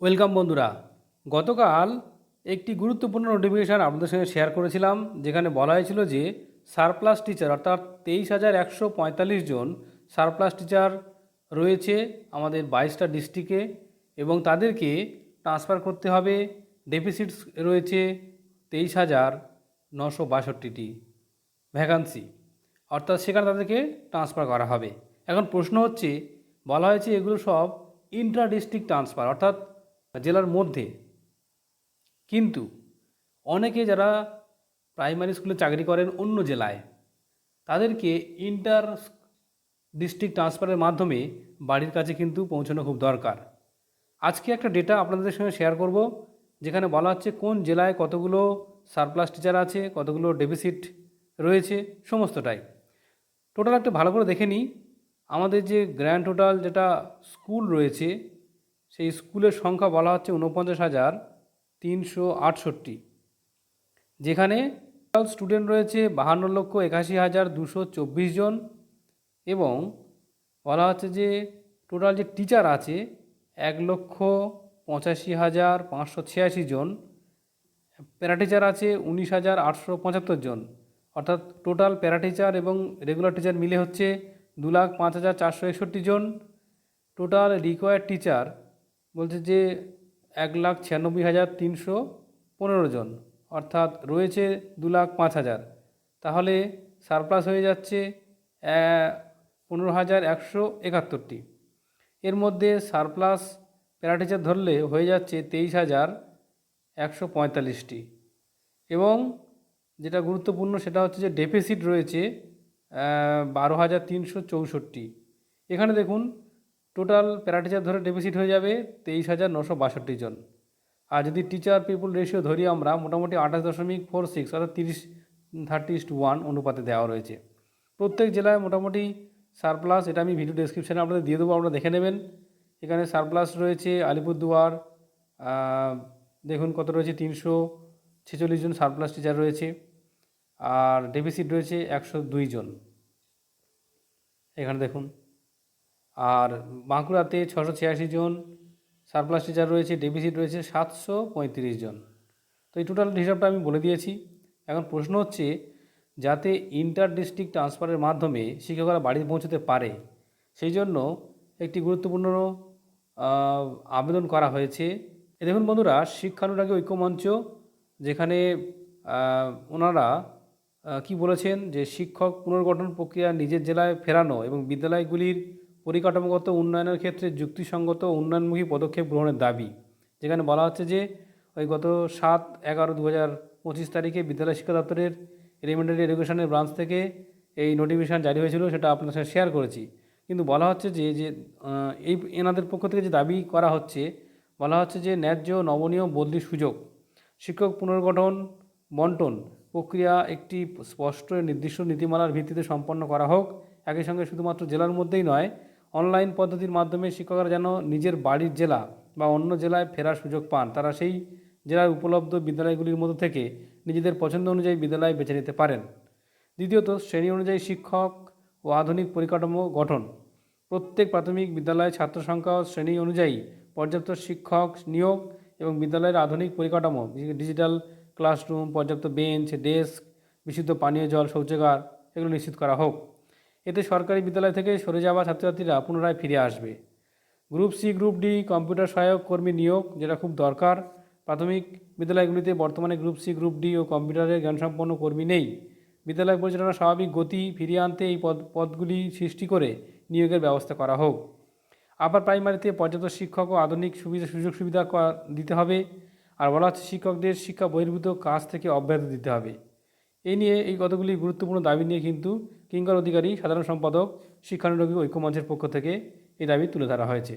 Welcome বন্ধুরা। গতকাল একটি গুরুত্বপূর্ণ নোটিফিকেশান আপনাদের সঙ্গে শেয়ার করেছিলাম, যেখানে বলা হয়েছিল যে সারপ্লাস টিচার, অর্থাৎ তেইশ হাজার একশো পঁয়তাল্লিশ জন সারপ্লাস টিচার রয়েছে আমাদের বাইশটা ডিস্ট্রিক্টে এবং তাদেরকে ট্রান্সফার করতে হবে। ডেফিসিটস রয়েছে তেইশ হাজার নশো বাষট্টিটি ভ্যাকান্সি, অর্থাৎ সেখানে তাদেরকে ট্রান্সফার করা হবে। এখন প্রশ্ন হচ্ছে, বলা হয়েছে এগুলো সব ইন্ট্রা ডিস্ট্রিক্ট ট্রান্সফার, অর্থাৎ জেলার মধ্যে। কিন্তু অনেকে যারা প্রাইমারি স্কুলে চাকরি করেন অন্য জেলায়, তাদেরকে ইন্টার ডিস্ট্রিক্ট ট্রান্সফারের মাধ্যমে বাড়ির কাছে কিন্তু পৌঁছানো খুব দরকার। আজকে একটা ডেটা আপনাদের সঙ্গে শেয়ার করব, যেখানে বলা হচ্ছে কোন জেলায় কতগুলো সারপ্লাস টিচার আছে, কতগুলো ডেফিসিট রয়েছে, সমস্তটাই। টোটাল একটা ভালো করে দেখে নিই। আমাদের যে গ্র্যান্ড টোটাল যেটা স্কুল রয়েছে সেই স্কুলের সংখ্যা বলা হচ্ছে উনপঞ্চাশ হাজার তিনশো আটষট্টি। যেখানে স্টুডেন্ট রয়েছে বাহান্ন লক্ষ একাশি হাজার দুশো চব্বিশ জন এবং বলা হচ্ছে যে টোটাল যে টিচার আছে এক লক্ষ পঁচাশি হাজার পাঁচশো ছিয়াশি জন। প্যারা টিচার আছে উনিশ হাজার আটশো পঁচাত্তর জন। অর্থাৎ টোটাল প্যারা টিচার এবং রেগুলার টিচার মিলে হচ্ছে দু লাখ পাঁচ হাজার চারশো একষট্টি জন। টোটাল রিকোয়ার্ড টিচার বলছে যে এক লাখ ছিয়ানব্বই হাজার তিনশো পনেরো জন, অর্থাৎ রয়েছে দু লাখ পাঁচ হাজার। তাহলে সারপ্লাস হয়ে যাচ্ছে পনেরো হাজার একশো একাত্তরটি। এর মধ্যে সারপ্লাস প্যারাটিচার ধরলে হয়ে যাচ্ছে তেইশ হাজার একশো পঁয়তাল্লিশটি। এবং যেটা গুরুত্বপূর্ণ সেটা হচ্ছে যে ডেফিসিট রয়েছে বারো হাজার তিনশো চৌষট্টি। এখানে দেখুন টোটাল প্যারাটিচার ধরে ডেফিসিট হয়ে যাবে তেইশ হাজার নশো বাষট্টি জন। আর যদি টিচার পিপুল রেশিও ধরি আমরা, মোটামুটি আঠাশ দশমিক ফোর সিক্স অর্থাৎ তিরিশ থার্টি ইস্ট ওয়ান অনুপাতে দেওয়া রয়েছে। প্রত্যেক জেলায় মোটামুটি সারপ্লাস এটা আমি ভিডিও ডেসক্রিপশানে আপনাদের দিয়ে দেবো, আপনারা দেখে নেবেন। এখানে সারপ্লাস রয়েছে আলিপুরদুয়ার দেখুন কত রয়েছে, তিনশো ছেচল্লিশ জন সারপ্লাস টিচার রয়েছে। আর ডেফিসিট রয়েছে একশো দুই জন। এখানে দেখুন। আর বাঁকুড়াতে ছশো ছিয়াশি জন, সারপ্লাস টিচার রয়েছে ডেফিসিট রয়েছে সাতশো পঁয়ত্রিশ জন। তো এই টোটাল হিসাবটা আমি বলে দিয়েছি। এখন প্রশ্ন হচ্ছে, যাতে ইন্টার ডিস্ট্রিক্ট ট্রান্সফারের মাধ্যমে শিক্ষকরা বাড়ি পৌঁছতে পারে, সেই জন্য একটি গুরুত্বপূর্ণ আবেদন করা হয়েছে। এ দেখুন বন্ধুরা, শিক্ষানুরাগী ঐক্যমঞ্চ, যেখানে ওনারা কি বলেছেন যে শিক্ষক পুনর্গঠন প্রক্রিয়া নিজের জেলায় ফেরানো এবং বিদ্যালয়গুলির পরিকাঠামোগত উন্নয়নের ক্ষেত্রে যুক্তিসঙ্গত উন্নয়নমুখী পদক্ষেপ গ্রহণের দাবি, যেখানে বলা হচ্ছে যে ওই গত সাত এগারো দু হাজার পঁচিশ তারিখে বিদ্যালয় শিক্ষা দপ্তরের এলিমেন্টারি এডুকেশনের ব্রাঞ্চ থেকে এই নোটিফিকেশান জারি হয়েছিল, সেটা আপনার সাথে শেয়ার করেছি। কিন্তু বলা হচ্ছে যে যে এই এনাদের পক্ষ থেকে যে দাবি করা হচ্ছে, বলা হচ্ছে যে ন্যায্য নবনীয় বদলির সুযোগ, শিক্ষক পুনর্গঠন বন্টন প্রক্রিয়া একটি স্পষ্ট নির্দিষ্ট নীতিমালার ভিত্তিতে সম্পন্ন করা হোক, একই সঙ্গে শুধুমাত্র জেলার মধ্যেই নয় অনলাইন পদ্ধতির মাধ্যমে শিক্ষকরা যেন নিজের বাড়ির জেলা বা অন্য জেলায় ফেরার সুযোগ পান, তারা সেই জেলায় উপলব্ধ বিদ্যালয়গুলির মধ্যে থেকে নিজেদের পছন্দ অনুযায়ী বিদ্যালয় বেছে নিতে পারেন। দ্বিতীয়ত, শ্রেণি অনুযায়ী শিক্ষক ও আধুনিক পরিকাঠামো গঠন। প্রত্যেক প্রাথমিক বিদ্যালয়ে ছাত্র সংখ্যা ও শ্রেণি অনুযায়ী পর্যাপ্ত শিক্ষক নিয়োগ এবং বিদ্যালয়ের আধুনিক পরিকাঠামো ডিজিটাল ক্লাসরুম, পর্যাপ্ত বেঞ্চ, ডেস্ক, বিশুদ্ধ পানীয় জল শৌচাগার, এগুলো নিশ্চিত করা হোক। এতে সরকারি বিদ্যালয় থেকে সরে যাওয়া ছাত্রছাত্রীরা পুনরায় ফিরে আসবে। Group C, group D, computer সহায়ক কর্মী নিয়োগ, যেটা খুব দরকার। প্রাথমিক বিদ্যালয়গুলিতে বর্তমানে গ্রুপ সি, গ্রুপ ডি ও কম্পিউটারের জ্ঞানসম্পন্ন কর্মী নেই। বিদ্যালয় পরিচালনার স্বাভাবিক গতি ফিরিয়ে আনতে এই পদ, পদগুলি সৃষ্টি করে নিয়োগের ব্যবস্থা করা হোক। আপার প্রাইমারিতে পর্যাপ্ত শিক্ষক ও আধুনিক সুবিধা, সুযোগ সুবিধা দিতে হবে। আর বলা হচ্ছে শিক্ষকদের শিক্ষা বহির্ভূত কাজ থেকে অব্যাহতি দিতে হবে। এই নিয়ে এই কতগুলি গুরুত্বপূর্ণ দাবি নিয়ে কিন্তু কিঙ্কর অধিকারী, সাধারণ সম্পাদক, শিক্ষানুরোগী ঐক্যমঞ্চের পক্ষ থেকে এই দাবি তুলে ধরা হয়েছে।